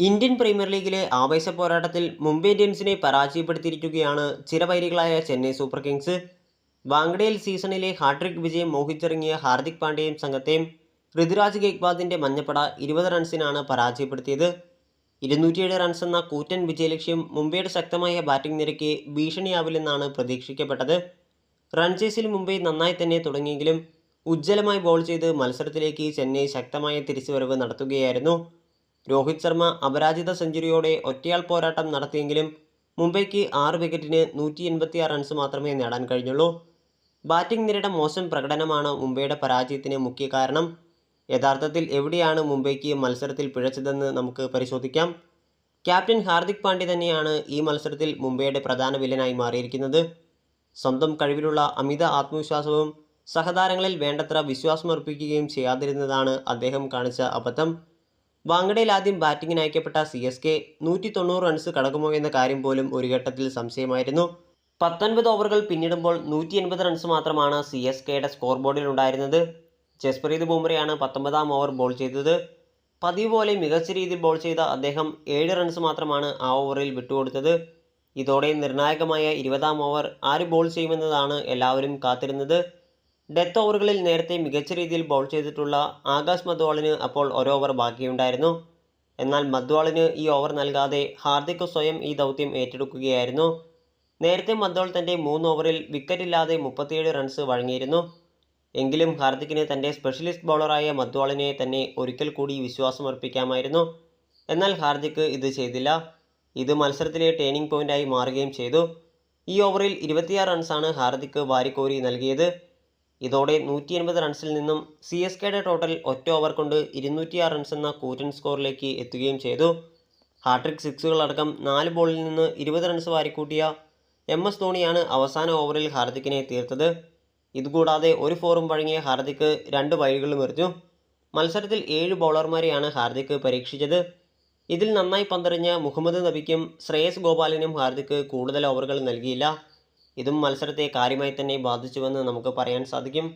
Indian premier ലീഗിലെ ആവേശ പോരാട്ടത്തിൽ മുംബൈ ഇന്ത്യൻസിനെ പരാജയപ്പെടുത്തിയിരിക്കുകയാണ് ചിരവൈരികളായ ചെന്നൈ സൂപ്പർ കിങ്സ്. വാങ്കഡയിൽ സീസണിലെ ഹാട്രിക് വിജയം മോഹിച്ചിറങ്ങിയ ഹാർദിക് പാണ്ഡ്യയും സംഘത്തെയും ഋതുരാജ് ഗേക്വാദിന്റെ മഞ്ഞപ്പട ഇരുപത് റൺസിനാണ് പരാജയപ്പെടുത്തിയത്. ഇരുന്നൂറ്റിയേഴ് റൺസ് എന്ന കൂറ്റൻ വിജയലക്ഷ്യം മുംബൈയുടെ ശക്തമായ ബാറ്റിംഗ് നിരക്ക് ഭീഷണിയാവില്ലെന്നാണ് പ്രതീക്ഷിക്കപ്പെട്ടത്. റൺ ചേസിൽ മുംബൈ നന്നായി തന്നെ തുടങ്ങിയെങ്കിലും ഉജ്ജ്വലമായി ബോൾ ചെയ്ത് മത്സരത്തിലേക്ക് ചെന്നൈ ശക്തമായ തിരിച്ചുവരവ് നടത്തുകയായിരുന്നു. രോഹിത് ശർമ്മ അപരാജിത സെഞ്ചുറിയോടെ ഒറ്റയാൾ പോരാട്ടം നടത്തിയെങ്കിലും മുംബൈക്ക് ആറ് വിക്കറ്റിന് നൂറ്റി എൺപത്തിയാറ് റൺസ് മാത്രമേ നേടാൻ കഴിഞ്ഞുള്ളൂ. ബാറ്റിംഗ് നിരയുടെ മോശം പ്രകടനമാണ് മുംബൈയുടെ പരാജയത്തിന് മുഖ്യ കാരണം. യഥാർത്ഥത്തിൽ എവിടെയാണ് മുംബൈക്ക് മത്സരത്തിൽ പിഴച്ചതെന്ന് നമുക്ക് പരിശോധിക്കാം. ക്യാപ്റ്റൻ ഹാർദിക് പാണ്ഡ്യ തന്നെയാണ് ഈ മത്സരത്തിൽ മുംബൈയുടെ പ്രധാന വില്ലനായി മാറിയിരിക്കുന്നത്. സ്വന്തം കഴിവിലുള്ള അമിത ആത്മവിശ്വാസവും സഹതാരങ്ങളിൽ വേണ്ടത്ര വിശ്വാസമർപ്പിക്കുകയും ചെയ്യാതിരുന്നതാണ് അദ്ദേഹം കാണിച്ച അബദ്ധം. വാങ്കഡയിൽ ആദ്യം ബാറ്റിങ്ങിന് അയക്കപ്പെട്ട സി എസ് കെ നൂറ്റി തൊണ്ണൂറ് റൺസ് കടക്കുമോ എന്ന കാര്യം പോലും ഒരു ഘട്ടത്തിൽ സംശയമായിരുന്നു. പത്തൊൻപത് ഓവറുകൾ പിന്നിടുമ്പോൾ നൂറ്റി എൺപത് റൺസ് മാത്രമാണ് സി എസ് കെയുടെ സ്കോർ ബോർഡിൽ ഉണ്ടായിരുന്നത്. ജസ്പ്രീത് ബുംറയാണ് പത്തൊമ്പതാം ഓവർ ബോൾ ചെയ്തത്. പതിവ് പോലെ മികച്ച രീതിയിൽ ബോൾ ചെയ്ത അദ്ദേഹം ഏഴ് റൺസ് മാത്രമാണ് ആ ഓവറിൽ വിട്ടുകൊടുത്തത്. ഇതോടെ നിർണായകമായ ഇരുപതാം ഓവർ ആര് ബോൾ ചെയ്യുമെന്നതാണ് എല്ലാവരും കാത്തിരുന്നത്. ഡെത്ത് ഓവറുകളിൽ നേരത്തെ മികച്ച രീതിയിൽ ബൗൾ ചെയ്തിട്ടുള്ള ആകാശ് മദ്വാളിന് അപ്പോൾ ഒരു ഓവർ ബാക്കിയുണ്ടായിരുന്നു. എന്നാൽ മദ്വാളിന് ഈ ഓവർ നൽകാതെ ഹാർദിക് സ്വയം ഈ ദൗത്യം ഏറ്റെടുക്കുകയായിരുന്നു. നേരത്തെ മദ്വാൾ തന്റെ മൂന്ന് ഓവറിൽ വിക്കറ്റ് ഇല്ലാതെ മുപ്പത്തിയേഴ് റൺസ് വഴങ്ങിയിരുന്നു. എങ്കിലും ഹാർദിക്കിന് തന്റെ സ്പെഷ്യലിസ്റ്റ് ബൗളറായ മധ്വാളിനെ തന്നെ ഒരിക്കൽ കൂടി വിശ്വാസമർപ്പിക്കാമായിരുന്നു. എന്നാൽ ഹാർദിക് ഇത് ചെയ്തില്ല. ഇത് മത്സരത്തിലെ ടേണിംഗ് പോയിന്റായി മാറുകയും ചെയ്തു. ഈ ഓവറിൽ ഇരുപത്തിയാറ് റൺസാണ് ഹാർദിക് വാരിക്കോരി നൽകിയത്. ഇതോടെ നൂറ്റി എൺപത് റൺസിൽ നിന്നും സി എസ് കെയുടെ ടോട്ടൽ ഒറ്റ ഓവർ കൊണ്ട് ഇരുന്നൂറ്റിയാറ് റൺസ് എന്ന കൂറ്റൻ സ്കോറിലേക്ക് എത്തുകയും ചെയ്തു. ഹാട്രിക് സിക്സുകളടക്കം നാല് ബോളിൽ നിന്ന് ഇരുപത് റൺസ് വാരിക്കൂട്ടിയ എം എസ് ധോണിയാണ് അവസാന ഓവറിൽ ഹാർദിക്കിനെ തീർത്തത്. ഇതുകൂടാതെ ഒരു ഫോറും വഴങ്ങിയ ഹാർദിക് രണ്ട് വഴികളും എറിഞ്ഞു. മത്സരത്തിൽ ഏഴ് ബൗളർമാരെയാണ് ഹാർദിക് പരീക്ഷിച്ചത്. ഇതിൽ നന്നായി പന്തറിഞ്ഞ മുഹമ്മദ് നബിക്കും ശ്രേയസ് ഗോപാലിനും ഹാർദിക് കൂടുതൽ ഓവറുകൾ നൽകിയില്ല. ഇതും മത്സരത്തെ കാര്യമായി തന്നെ ബാധിച്ചുവെന്ന് നമുക്ക് പറയാൻ സാധിക്കും.